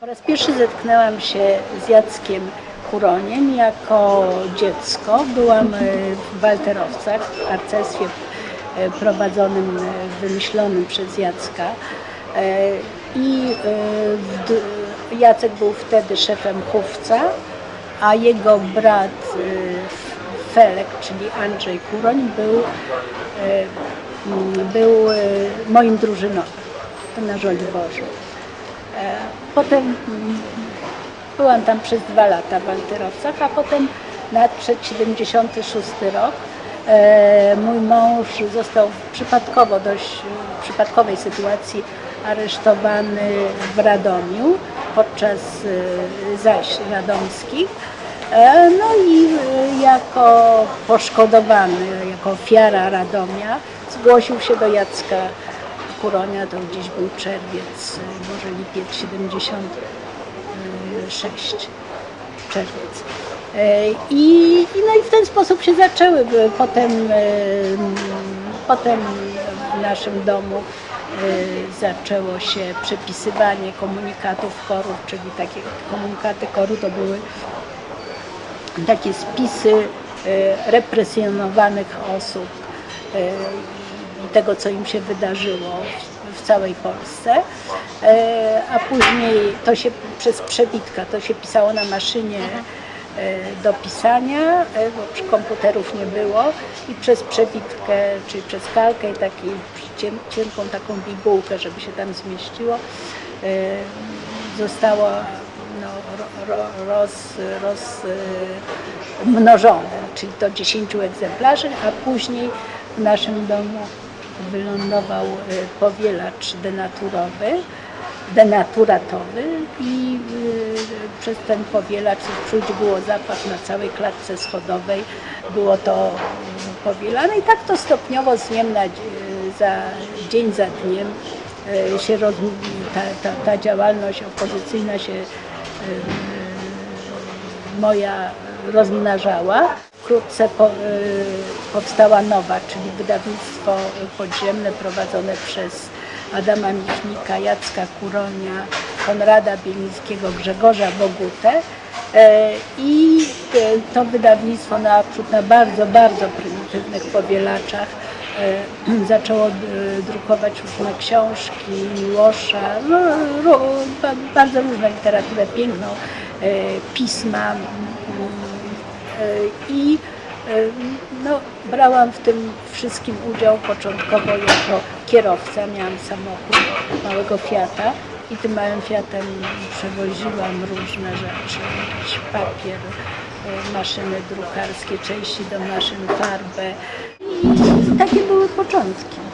Po raz pierwszy zetknęłam się z Jackiem Kuroniem jako dziecko. Byłam e, w Walterowcach, w harcerstwie e, prowadzonym, e, wymyślonym przez Jacka. I Jacek był wtedy szefem chówca, a jego brat Felek, czyli Andrzej Kuroń, był, był moim drużynowym. Na Żoliborzu. Potem mm, byłam tam przez dwa lata w Walterowcach, a potem nadszedł 76 rok. E, Mój mąż został przypadkowo, dość w przypadkowej sytuacji aresztowany w Radomiu podczas e, zaś radomskich. E, No i jako poszkodowany, jako ofiara Radomia zgłosił się do Jacka Kuronia, to gdzieś był czerwiec, y, może lipiec 76, czerwiec. E, I, no i w ten sposób się zaczęły. Potem, e, potem w naszym domu e, zaczęło się przepisywanie komunikatów korów, czyli takie komunikaty koru to były takie spisy e, represjonowanych osób e, tego, co im się wydarzyło w, całej Polsce. E, A później to się przez przebitka, to się pisało na maszynie e, do pisania, e, bo komputerów nie było i przez przebitkę, czyli przez kalkę i taką cien, cienką taką bibułkę, żeby się tam zmieściło, zostało no, ro, ro, roz, roz, czyli do 10 egzemplarzy, a później w naszym domu wylądował e, powielacz denaturowy, denaturatowy i e, przez ten powielacz czuć było zapach na całej klatce schodowej, było to powielane i tak to stopniowo z dniem na, dzie- za dzień za dniem się roz, ta, ta, ta działalność opozycyjna się moja rozmnażała. Wkrótce po, y, powstała nowa, czyli wydawnictwo podziemne prowadzone przez Adama Michnika, Jacka Kuronia, Konrada Bielińskiego, Grzegorza Bogutę. E, I e, to wydawnictwo naprzód na bardzo, bardzo prymitywnych powielaczach e, zaczęło drukować różne książki, Miłosza, no, bardzo różną literaturę piękną, pisma i e, no, brałam w tym wszystkim udział początkowo jako kierowca. Miałam samochód małego Fiata i tym małym Fiatem przewoziłam różne rzeczy, jakiś papier, e, maszyny drukarskie, części do maszyn, farbę. I takie były początki.